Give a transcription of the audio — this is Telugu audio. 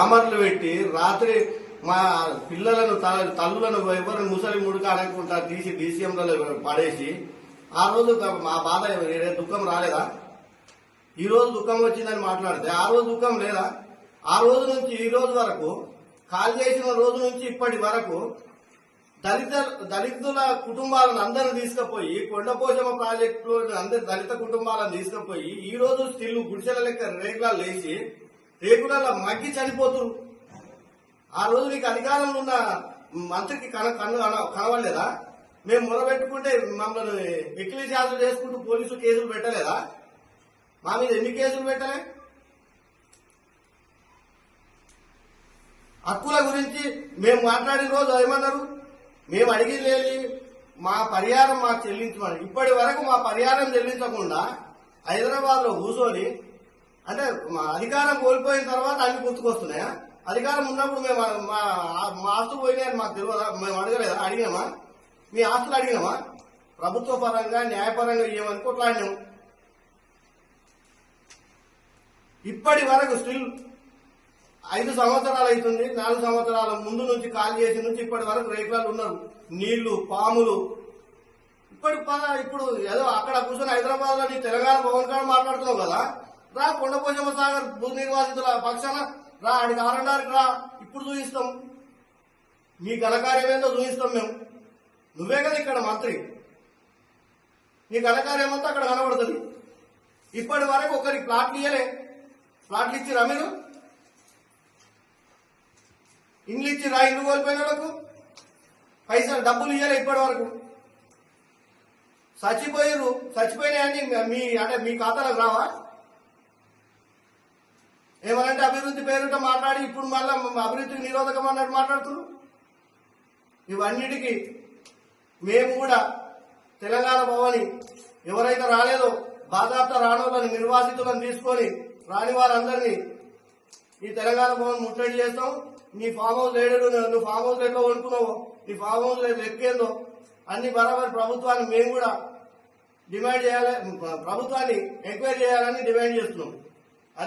కమర్లు పెట్టి రాత్రి మా పిల్లలను త- తల్లులను ఎవరిని ముసలి ముడుక అనకుండా తీసి డీసీఎంలలో పడేసి ఆ రోజు మా బాధ దుఃఖం రాలేదా? ఈ రోజు దుఃఖం వచ్చిందని మాట్లాడితే ఆ రోజు దుఃఖం లేదా? ఆ రోజు నుంచి ఈ రోజు వరకు కాల్ చేసిన రోజు నుంచి ఇప్పటి వరకు దళిత దళితుల కుటుంబాలను అందరిని తీసుకుపోయి కొండపోషమ ప్రాజెక్టులో అందరి దళిత కుటుంబాలను తీసుకుపోయి ఈ రోజు స్టిల్ గుడిసెల లెక్క రేకులా లేచి రేకులలో మగ్గి చనిపోతురు. ఆ రోజు నీకు అధికారంలో ఉన్న మంత్రికి కన కన్ను కన- కనవలేదా మేము మొదలుపెట్టుకుంటే మమ్మల్ని ఎక్కిలి చార్జీలు చేసుకుంటూ పోలీసులు కేసులు పెట్టలేదా? మా మీద ఎన్ని కేసులు పెట్టలే? హక్కుల గురించి మేము మాట్లాడిన రోజు ఏమన్నారు? మేము అడిగింది లేదు మా పరిహారం మాకు చెల్లించమని. ఇప్పటి వరకు మా పరిహారం చెల్లించకుండా హైదరాబాద్లో కూర్చొని అంటే మా అధికారం కోల్పోయిన తర్వాత అన్ని గుర్తుకొస్తున్నాయా? అధికారం ఉన్నప్పుడు మేము మా మా ఆస్తులు పోయినాయని మాకు తెలియదా? మేము అడగలేదా? అడిగినామా? మీ ఆస్తులు అడిగినామా? ప్రభుత్వ పరంగా న్యాయపరంగా ఇవ్వమని కొట్లాడినాము ఇప్పటి వరకు స్టిల్ ఐదు సంవత్సరాలు అవుతుంది. నాలుగు సంవత్సరాల ముందు నుంచి కాల్ చేసి నుంచి ఇప్పటి వరకు రేకులాలు ఉన్నారు. నీళ్ళు పాములు. ఇప్పటి ఇప్పుడు ఏదో అక్కడ కూర్చొని హైదరాబాద్లో తెలంగాణ భవన్ కళ్యాణ్ మాట్లాడుతున్నావు కదా. రా కొండపోచమ్మ సాగర్ భూ నిర్వాసితుల పక్షాన రా ఆడికి ఆరండానికి రా ఇప్పుడు చూపిస్తాం మీ ఘనకార్యమేందో చూపిస్తాం మేము. నువ్వే కదా ఇక్కడ మంత్రి. నీ ఘనకార్యమంతా అక్కడ కనబడుతుంది. ఇప్పటి వరకు ఒకరికి ప్లాట్లు ఇయ్యలే. ప్లాట్లు ఇచ్చిరా మీరు? ఇండ్లు ఇచ్చిరా ఇల్లు కోల్పోయిన వాళ్ళకు. పైసలు డబ్బులు ఇయ్యలే ఇప్పటి వరకు. చచ్చిపోయారు చచ్చిపోయినాయని మీ అంటే మీ ఖాతాలకు రావా? ఏమనంటే అభివృద్ధి పేరుతో మాట్లాడి ఇప్పుడు మళ్ళీ అభివృద్ధికి నిరోధకం అన్నట్టు మాట్లాడుతున్నారు? ఇవన్నిటికీ మేము కూడా తెలంగాణ భవని ఎవరైతే రాలేదో బాధాప్త రానోళ్ళని నిర్వాసితులను తీసుకొని రాని వారందరినీ ఈ తెలంగాణ భవన్ ముట్టడి చేస్తాం. నీ ఫామ్ హౌస్ లేడు నువ్వు ఫామ్ హౌస్ ఎట్లా కొనుక్కున్నావో నీ ఫామ్ హౌస్ లెక్కేందో అన్ని బరాబర్ ప్రభుత్వాన్ని మేము కూడా డిమాండ్ చేయాలి ప్రభుత్వాన్ని ఎంక్వైరీ చేయాలని డిమాండ్ చేస్తున్నాం.